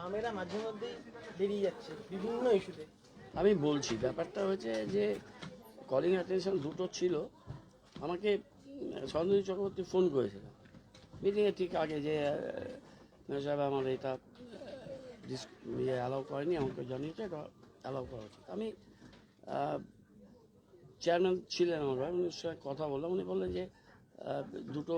বামেরা মাঝে মধ্যেই বেরিয়ে যাচ্ছে বিভিন্ন ইস্যুতে। আমি বলছি, ব্যাপারটা হয়েছে যে কলিং অ্যাটেনশন দুটো ছিল। আমাকে সন্দীপ চক্রবর্তী ফোন করেছিল। মিটিংয়ে ঠিক আগে যে সাহেব আমার এটা ইয়ে অ্যালাউ করেনি, আমাকে জানিয়েছে, এটা অ্যালাউ করা উচিত। আমি চেয়ারম্যান ছিলেন আমার সঙ্গে কথা বললাম। উনি বললেন যে দুটো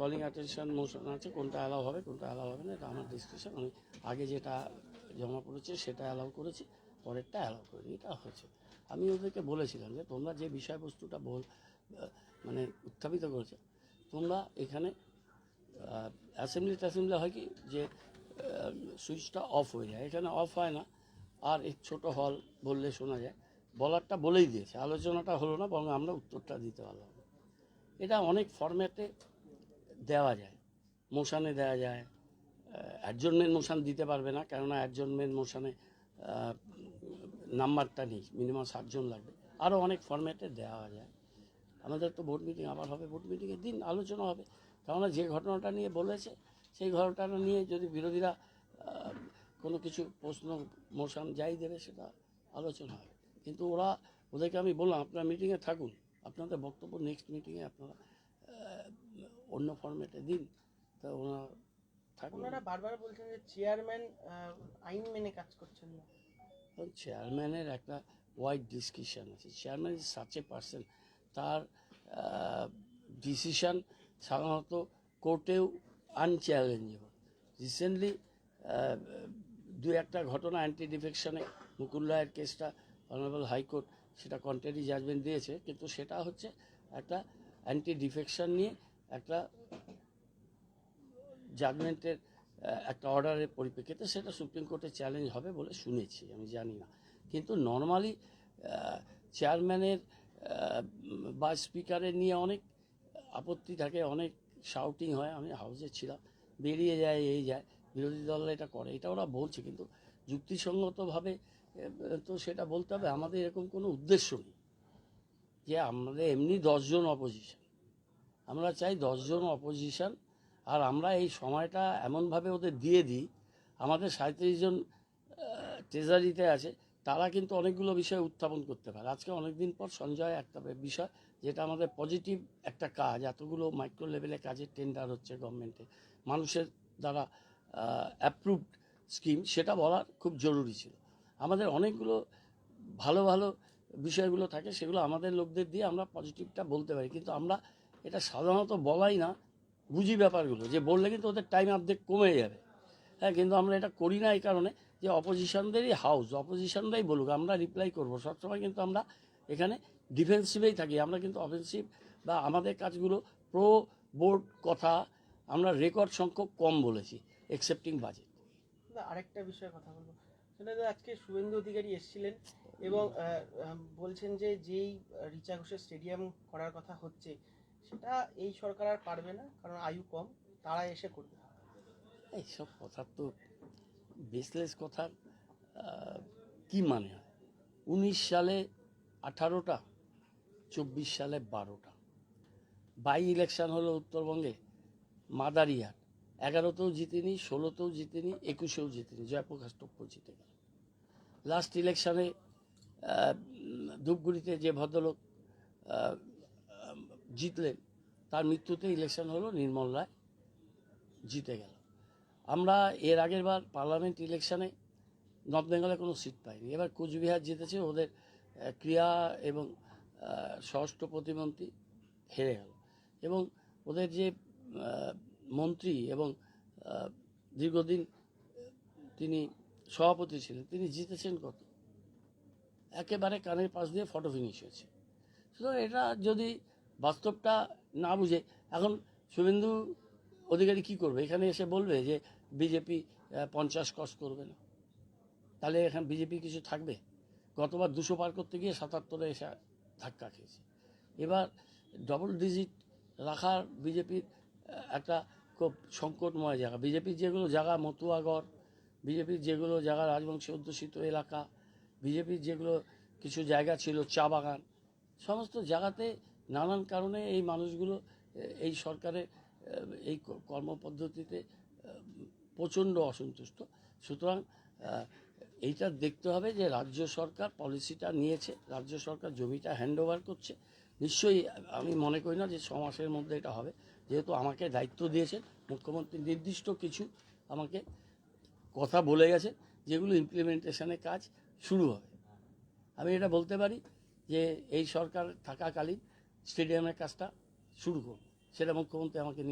কলিং অ্যাটেনশন মোশন আছে, কোনটা অ্যালাউ হবে, কোনটা অ্যালাউ হবে না, এটা আমার ডিসকাশন আমি আগে যেটা জমা পড়েছে, সেটা অ্যালাউ করেছি, পরেরটা অ্যালাউ করিনি, এটা হয়েছে। আমি ওদেরকে বলেছিলাম যে, তোমরা যে বিষয়বস্তুটা বল মানে উত্থাপিত করেছে, তোমরা এখানে অ্যাসেম্বলি ট্যাসেম্বলি হয় কি যে সুইচটা অফ হয়ে যায়। এখানে অফ হয় না, আর এই ছোট হল বললে শোনা যায়। বলারটা বলেই দিয়েছে, আলোচনাটা হলো না, বরং আমরা উত্তরটা দিতে পারলাম। এটা অনেক ফরম্যাটে দেওয়া যায় মোশানে দেওয়া যায়। অ্যাডজনমেন্ট মোশান দিতে পারবে না, কেননা অ্যাডজনমেন্ট মোশানে নাম্বারটা নেই মিনিমাম সাতজন লাগবে। আরও অনেক ফরম্যাটে দেওয়া যায়। আমাদের তো ভোট মিটিং আবার হবে ভোট মিটিংয়ের দিন, আলোচনা হবে। কেননা যে ঘটনাটা নিয়ে বলেছে, সেই ঘটনাটা নিয়ে যদি বিরোধীরা কোনো কিছু প্রশ্ন মোশন যাই দেবে, সেটা আলোচনা হবে। কিন্তু ওরা, ওদেরকে আমি বললাম, আপনারা মিটিংয়ে থাকুন। আপনাদের বক্তব্য নেক্সট মিটিংয়ে আপনারা অন্য ফরম্যাটে দিন তা ওনার থাকুন ওনারা বারবার বলছেন যে চেয়ারম্যান আইন মেনে কাজ করছেন না। চেয়ারম্যানের একটা ওয়াইড ডিসকাশন আছে। Chairman is such a person তার ডিসিশন সাধারণত কোর্টেও আনচ্যালেঞ্জেবল রিসেন্টলি দু একটা ঘটনা অ্যান্টি ডিফেকশনে মুকুল রায়ের কেসটা অনারেবল হাইকোর্ট সেটা কন্ট্রারি জাজমেন্ট দিয়েছে কিন্তু সেটা হচ্ছে একটা অ্যান্টি ডিফেকশন নিয়ে একটা জাজমেন্টের একটা অর্ডারের পরিপ্রেক্ষিতে সেটা সুপ্রিম কোর্টে চ্যালেঞ্জ হবে বলে শুনেছি, আমি জানি না। কিন্তু নর্মালি চেয়ারম্যানের বা স্পিকারের নিয়ে অনেক আপত্তি থাকে, অনেক শাউটিং হয়। আমি হাউসে ছিলাম, বেরিয়ে যায়, এই যায়, বিরোধী দলরা এটা করে, এটা ওরা বলছে। কিন্তু যুক্তিসঙ্গতভাবে তো সেটা বলতে হবে, আমাদের এরকম কোনো উদ্দেশ্য নেই যে আমাদের এমনি দশজন অপোজিশন আমরা চাই দশজন অপোজিশন আর আমরা এই সময়টা এমনভাবে ওদের দিয়ে দিই, আমাদের সাঁত্রিশ জন ট্রেজারিতে আছে, তারা কিন্তু অনেকগুলো বিষয় উত্থাপন করতে পারে। আজকে অনেকদিন পর সঞ্জয় একটা বিষয় যেটা আমাদের পজিটিভ একটা কাজ, এতগুলো মাইক্রো লেভেলে কাজের টেন্ডার হচ্ছে গভর্নমেন্টে মানুষের দ্বারা অ্যাপ্রুভড স্কিম সেটা বলার খুব জরুরি ছিল। আমাদের অনেকগুলো ভালো ভালো বিষয়গুলো থাকে, সেগুলো আমাদের লোকদের দিয়ে আমরা পজিটিভটা বলতে পারি। কিন্তু আমরা এটা সাধারণত বলাই না, বুঝি ব্যাপারগুলো। যে বললে কিন্তু ওদের টাইম অর্ধেক কমে যাবে। হ্যাঁ কিন্তু আমরা এটা করি না এই কারণে যে অপোজিশনদেরই হাউস অপোজিশনরাই বলুক, আমরা রিপ্লাই করব। সবসময় কিন্তু আমরা এখানে ডিফেন্সিভেই থাকি। আমরা কিন্তু অফেন্সিভ বা আমাদের কাজগুলো প্রো বোর্ড কথা, আমরা রেকর্ড সংখ্যক কম বলেছি একসেপ্টিং বাজেট আরেকটা বিষয়ে কথা বলব। আজকে শুভেন্দু অধিকারী এসেছিলেন এবং বলছেন যে যেই রিচা ঘোষের স্টেডিয়াম করার কথা হচ্ছে সেটা এই সরকার আর পারবে না কারণ আয়ু কম তারা এসে করবে। এইসব কথা তো বেসলেস কথা আহ, কি মানে হয়? উনিশ সালে আঠারোটা চব্বিশ সালে বারোটা। বাই ইলেকশন হলো উত্তরবঙ্গে মাদারিহাট এগারোতেও জিতিনি, ষোলোতেও জিতিনি, একুশেও জিতিনি, জয়প্রকাশ টপ্প জিতে গেল। লাস্ট ইলেকশনে ধূপগুড়িতে যে ভদ্রলোক জিতলেন, তার মৃত্যুতে ইলেকশন হলো, নির্মল রায় জিতে গেল। আমরা এর আগের বার পার্লামেন্ট ইলেকশানে নর্থ বেঙ্গলে কোনো সিট পাইনি। এবার কোচবিহার জিতেছে, ওদের ক্রিয়া এবং স্বরাষ্ট্র প্রতিমন্ত্রী হেরে গেল। এবং ওদের যে মন্ত্রী এবং দীর্ঘদিন তিনি সভাপতি ছিলেন, তিনি জিতেছেন কত? একেবারে কানের পাশ দিয়ে ফটো ফিনিশ হয়েছে। সুতরাং এটা যদি বাস্তবটা না বুঝে, এখন শুভেন্দু অধিকারী কি করবে? এখানে এসে বলবে যে বিজেপি পঞ্চাশ কস করবে না। তাহলে এখানে বিজেপি কিছু থাকবে? গতবার দুশো পার করতে গিয়ে সাতাত্তরে এসে ধাক্কা খেয়েছে। এবার ডবল ডিজিট রাখার বিজেপির একটা খুব সংকটময় জায়গা। বিজেপির যেগুলো জায়গা, মতুয়াগড় বিজেপির যেগুলো জায়গা, রাজবংশী অধ্যুষিত এলাকা বিজেপির যেগুলো কিছু জায়গা ছিল, চা বাগান, সমস্ত জায়গাতে নানান কারণে এই মানুষগুলো, এই সরকারের এই কর্মপদ্ধতিতে প্রচণ্ড অসন্তুষ্ট। সুতরাং এইটা দেখতে হবে যে রাজ্য সরকার পলিসিটা নিয়েছে, রাজ্য সরকার জমিটা হ্যান্ডওভার করছে। নিশ্চয়ই আমি মনে করি না যে ছ মাসের মধ্যে এটা হবে। যেহেতু আমাকে দায়িত্ব দিয়েছেন, মুখ্যমন্ত্রী নির্দিষ্ট কিছু আমাকে কথা বলে গেছে যেগুলো ইমপ্লিমেন্টেশনের কাজ শুরু হবে। আমি এটা বলতে পারি যে এই সরকার থাকাকালীন স্টেডিয়ামের কাজটা শুরু করব সেটা মুখ্যমন্ত্রী আমাকে